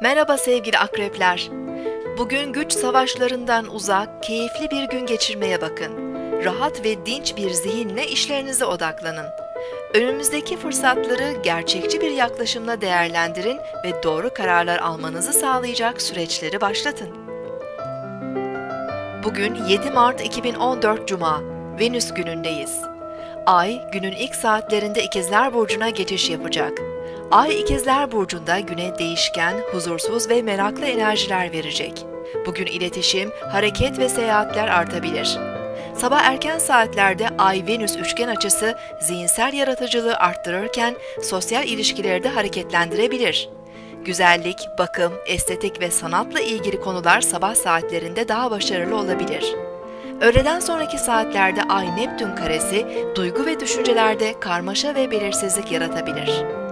Merhaba sevgili akrepler. Bugün güç savaşlarından uzak, keyifli bir gün geçirmeye bakın. Rahat ve dinç bir zihinle işlerinize odaklanın. Önümüzdeki fırsatları gerçekçi bir yaklaşımla değerlendirin ve doğru kararlar almanızı sağlayacak süreçleri başlatın. Bugün 7 Mart 2014 Cuma, Venüs günündeyiz. Ay günün ilk saatlerinde İkizler Burcu'na geçiş yapacak. Ay İkizler Burcu'nda güne değişken, huzursuz ve meraklı enerjiler verecek. Bugün iletişim, hareket ve seyahatler artabilir. Sabah erken saatlerde Ay-Venüs üçgen açısı zihinsel yaratıcılığı arttırırken sosyal ilişkileri de hareketlendirebilir. Güzellik, bakım, estetik ve sanatla ilgili konular sabah saatlerinde daha başarılı olabilir. Öğleden sonraki saatlerde Ay-Neptün karesi duygu ve düşüncelerde karmaşa ve belirsizlik yaratabilir.